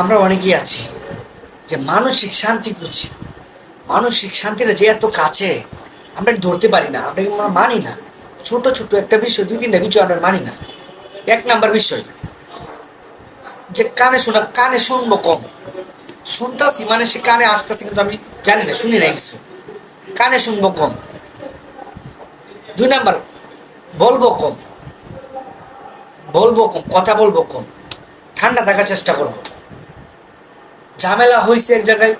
আমরা অনেকেই আছি যে মানসিক শান্তি খুঁজি মানসিক শান্তিটা যে এত কাছে, আমরা ধরতে পারি না, আমরা মানি না। ছোট ছোট একটা বিষয়, দুই, তিনটা বিষয় আমরা মানি না। এক নাম্বার বিষয়, যে কানে শোনা, কানে শুনব কম। শুনতাছি মানে সে কানে আসতেছে কিন্তু আমি জানি না, শুনি না কিছু। কানে শুনব কম। দুই নাম্বার, বলব কম। বলব কম, কথা বলব কম। ঠান্ডা থাকার চেষ্টা করব। ঝামেলা হয়েছে এক জায়গায়,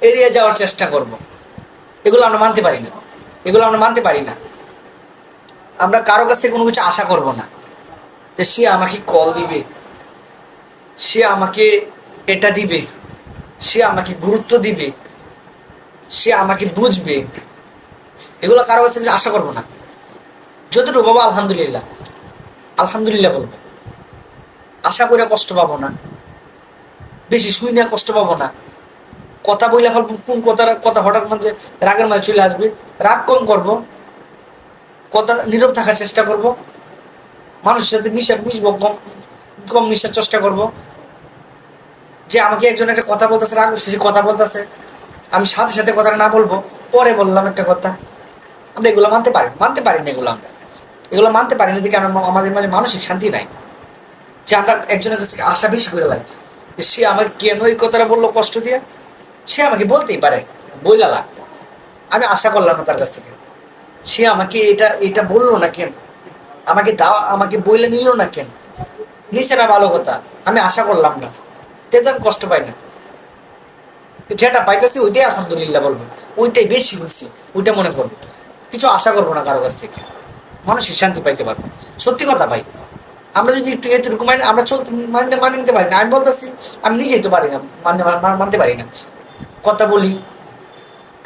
এড়িয়ে যাওয়ার চেষ্টা করব। এগুলো আমরা মানতে পারি না। এগুলো আমরা মানতে পারি না। আমরা কারও কাছ থেকে কোনো কিছু আশা করব না। যে সে আমাকে কল দিবে, সে আমাকে এটা দিবে, সে আমাকে গুরুত্ব দিবে, সে আমাকে বুঝবে। এগুলো কারও কাছ থেকে আশা করব না। যতটুকু বাবা আলহামদুলিল্লাহ। আলহামদুলিল্লাহ বলব। আশা করে কষ্ট পাবো না। বেশি শুই না, কষ্ট পাবো না। কথা বইলে ফল কোন কথা কথা হঠাৎ মাঝে রাগের মাঝে চলে আসবে। রাগ কম করব। কথা নীরব থাকার চেষ্টা করব। মানুষের সাথে মিশা, মিশবো, কম কম মিশার চেষ্টা করব। যে আমাকে একজন একটা কথা বলতেছে, রাগ সে কথা বলতেছে। আমি সাথে সাথে কথাটা না বলব, পরে বললাম একটা কথা। আমরা এগুলো মানতে পারি মানতে পারি না এগুলো আমরা। এগুলো মানতে পারি না দেখে আমরা আমাদের মাঝে মানসিক শান্তি নাই। যে আমরা একজনের কাছ থেকে আশা বেশি করে লাগে সে আমাকে কেন এই কথাটা বলল কষ্ট দিয়ে? সে আমাকে বলতেই পারে। বইলালা, আমি আশা করলাম না তার কাছ থেকে। সে আমাকে এটা এটা বলল না কেন? আমাকে দাওয়া, আমাকে বইলে নিল না কেন? নিচে না ভালো কথা, আমি আশা করলাম না। তেতো আমি কষ্ট পাই না। যেটা পাইতেছি ওইটাই আলহামদুলিল্লাহ বলব। ওইটাই বেশি হয়েছে ওইটা মনে করব। কিছু আশা করব না কারও কাছ থেকে। মানসিক শান্তি পাইতে পারব। সত্যি কথা ভাই। আমরা যদি একটু এতটুকু মানে আমরা চলতে মানে মানে নিতে পারি না। আমি বলতেছি, আমি নিজেই তো পারি না মানে মানতে পারি না। কথা বলি,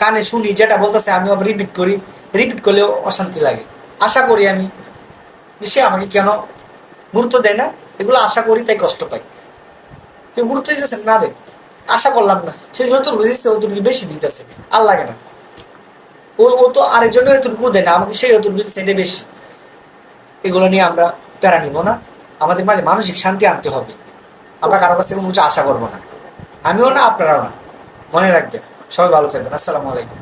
কানে শুনি, যেটা বলতেছে আমি আবার রিপিট করি রিপিট করলেও অশান্তি লাগে। আশা করি আমি সে আমাকে কেন গুরুত্ব দেয় না? এগুলো আশা করি, তাই কষ্ট পাই। কেউ গুরুত্ব দিতেছে না দেখ আশা করলাম না। সে যতটুকু দিচ্ছে অতটুকু বেশি দিতেছে। আর লাগে না। ও ও তো আরেকজন এতটুকু দেয় না, আমাকে সেই অতটুকু দিচ্ছে বেশি। এগুলো নিয়ে আমরা প্যারা নিব না। আমাদের মাঝে মানসিক শান্তি আনতে হবে। আমরা কারও কাছ থেকে উঁচু আশা করব না। আমিও না, আপনারাও না। মনে রাখবেন। সবাই ভালো থাকবেন। আসসালামু আলাইকুম।